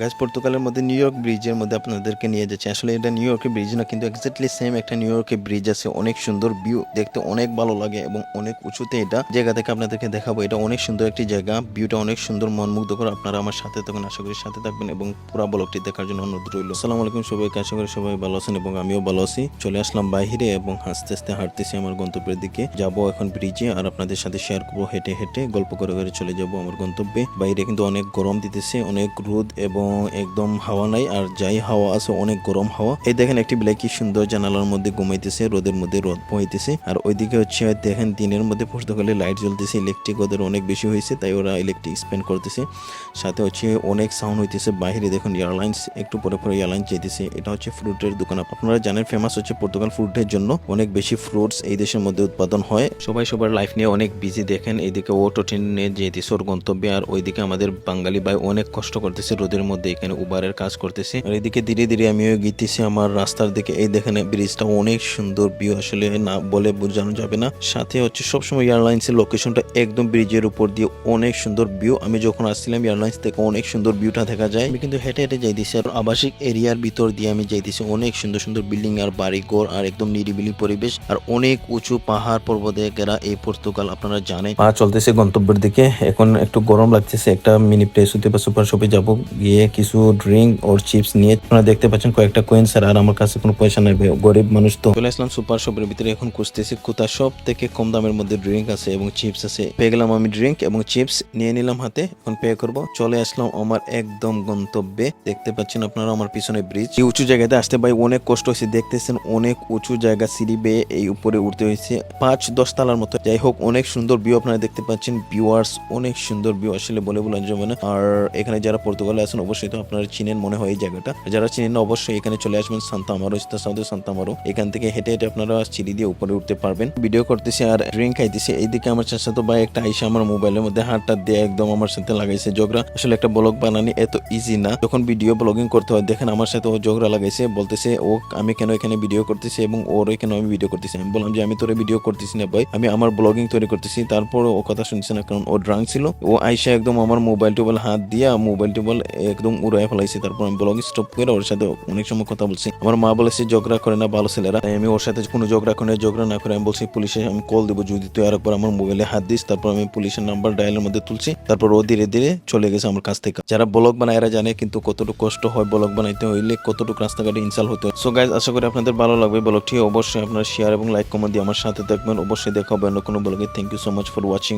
গাছ পর্তুগালের মধ্যে নিউ ইয়র্ক ব্রিজের মধ্যে আপনাদেরকে নিয়ে যাচ্ছে। আসলে এটা নিউ ইয়র্কের ব্রিজ না, কিন্তু এক্স্যাক্টলি সেম একটা নিউ ইয়র্কের ব্রিজ আছে। অনেক সুন্দর ভিউ দেখতে অনেক ভালো লাগে এবং অনেক উঁচুতে এটা জায়গা থেকে আপনাদেরকে দেখাবো। এটা অনেক সুন্দর একটি জায়গা ভিউটা অনেক সুন্দর মনমুগ্ধ করে আপনারা আমার সাথে থাকুন, আশা করি সাথে থাকবেন এবং পুরো ব্লগটি দেখার জন্য অনুরোধ রইল। আসসালামু আলাইকুম সবাইকে, আশা করি সবাই ভালো আছেন এবং আমিও ভালো আছি। চলে আসলাম বাইরে এবং হাসতে হাসতে হাঁটতেছি আমার গন্তব্যের দিকে। যাব এখন ব্রিজে আর আপনাদের সাথে শেয়ার করব হেঁটে হেঁটে গল্প করে করে চলে যাব আমার গন্তব্যে। বাইরে কিন্তু অনেক গরম দিতেছে, অনেক রোদ এবং একদম হাওয়া নাই, আর যাই হাওয়া আছে, অনেক গরম হাওয়া। এই দেখেন একটি বিলাই কি সুন্দর জানালার মধ্যে ঘুমাইতেছে, রোদের মধ্যে রোদ বইতেছে। আর ওইদিকে হচ্ছে, দেখেন দিনের মধ্যে পর্তুগালে লাইট জ্বলতেছে ইলেকট্রিক ওদের অনেক বেশি হয়েছে, তাই ওরা ইলেকট্রিক স্পেন্ড করতেছে। সাথে হচ্ছে, অনেক সাউন্ড হইতেছে বাইরে, দেখুন এয়ারলাইন্স একটু পরে পরে এয়ারলাইন্স যেতেছে এটা হচ্ছে ফ্রুটের দোকান। আপনারা জানেন ফেমাস হচ্ছে পর্তুগাল ফ্রুটের জন্য। অনেক বেশি ফ্রুটস এই দেশের মধ্যে উৎপাদন হয়। সবাই সবার লাইফ নিয়ে অনেক বিজি দেখেন। এইদিকে ও টোটেন নিয়ে যেতেছে ওর গন্তব্যে, আর ওইদিকে আমাদের বাঙালি ভাই অনেক কষ্ট করতেছে রোদের মধ্যে। এখানে উবারের কাজ করতেছে। আর এদিকে ধীরে ধীরে আমিও গিতেছি আমার রাস্তার দিকে। এই দেখেন ব্রিজটা অনেক সুন্দর ভিউ আসলে না বলে বোঝানো যাবে না। সাথে হচ্ছে সবসময় এয়ারলাইন্স এয়ারলাইন্সের লোকেশনটা একদম ব্রিজের উপর দিয়ে অনেক সুন্দর ভিউ আমি যখন আসছিলাম এয়ারলাইন্স থেকে অনেক সুন্দর ভিউটা দেখা যায়। আমি কিন্তু হেঁটে হেঁটে যাইতেছি আর আবাসিক এরিয়ার ভিতর দিয়ে আমি যাইতেছি। অনেক সুন্দর সুন্দর বিল্ডিং আর বাড়ি ঘর আর একদম নিরিবিলি পরিবেশ আর অনেক উঁচু পাহাড় পর্বতে ঘেরা এই পর্তুগাল আপনারা জানেন। পা চলতেছে গন্তব্যের দিকে। এখন একটু গরম লাগতেছে। একটা মিনি প্লেস হতে বা সুপার শপে যাব। গিয়ে কিছু ড্রিঙ্ক ওর চিপস নিয়ে আপনারা দেখতে পাচ্ছেন কয়েকটা কয়েন স্যার আর আমার কাছে কোনো পয়সা নেই গরিব মানুষ তো। চলে আসলাম সুপার শপের ভিতরে, এখন খুঁজতেছি কোথা সব থেকে কম দামের মধ্যে ড্রিঙ্ক আছে এবং চিপস আছে। পেয়ে গেলাম আমি ড্রিঙ্ক এবং চিপস নিয়ে নিলাম হাতে, এখন পে করব। চলে আসলাম আমার একদম গন্তব্যে, দেখতে পাচ্ছেন আপনারা আমার পিছনে ব্রিজ এই উঁচু জায়গাতে আসতে ভাই অনেক কষ্ট হয়েছে, দেখতেছেন অনেক উঁচু জায়গা, সিঁড়ি বেয়ে এই উপরে উঠতে হয়েছে। পাঁচ দশ তালার মতো। যাই হোক, অনেক সুন্দর ভিউ আপনারা দেখতে পাচ্ছেন ভিউয়ার্স অনেক সুন্দর ভিউ আসলে বলে বলে যাবে না আর এখানে যারা পর্তুগালে আছেন অবশ্যই তো আপনারা চিনেন মনে হয় এই জায়গাটা। যারা চিনেন অবশ্যই এখানে চলে আসবেন সান্তা আমারো সাউথে সান্তা এখান থেকে হেঁটে হেঁটে আপনারা সিঁড়ি দিয়ে উপরে উঠতে পারবেন। ভিডিও করতেছি আর ড্রিঙ্ক খাইতেছি। এইদিকে আমার চাচা তো ভাই একটা আইসা আমার মোবাইলের মধ্যে হাতটা দিয়ে একদম আমার সাথে লাগাইছে জগরা আসলে একটা ব্লগ বানানি এত ইজি না। যখন ভিডিও ব্লগিং করতে হয়, দেখেন আমার সাথে ও জগরা লাগাইছে, বলতেছে, ও, আমি কেন এখানে ভিডিও করতেছি এবং ওর কেন আমি ভিডিও করতেছি? আমি বললাম যে, আমি তোরে ভিডিও করতেছি না ভাই, আমি আমার ব্লগিং তৈরি করতেছি। তারপর ও কথা শুনছে না, কারণ ও ড্রাঙ্ক ছিল। ও আইসা একদম আমার মোবাইল টোবাইল হাত দিয়া মোবাইল টোবাইল একদম উড়াই ফেলাইছে। তারপর আমি ব্লগিং স্টপ করে ওর সাথে অনেক সময় কথা বলছি। আমার মা বলেছে, ঝগড়া করে না ভালো ছেলেরা। আমি ওর সাথে কোনো ঝগড়া করে, ঝগড়া না করে আমি বলছি, পুলিশে আমি কল দেবো, যদি তুই আরেকবার আমার মোবাইলে হাত দিস। তারপর আমি পুলিশের নাম্বার ডায়ালের মধ্যে তুলছি। তারপর ও ধীরে ধীরে চলে গেছে আমার কাছ থেকে। যারা ব্লগ বানায় এরা জানে কিন্তু কতটুকু কষ্ট হয় ব্লগ বানাইতে হইলে, কতটুকু রাস্তাঘাটে ইনসাল হতে হয়। সো গাইজ আশা করি আপনাদের ভালো লাগবে ব্লগটি অবশ্যই আপনারা শেয়ার এবং লাইক কমেন্ট দিয়ে আমার সাথে দেখবেন অবশ্যই দেখা হবে অন্য কোনো ব্লগে thank you so much for watching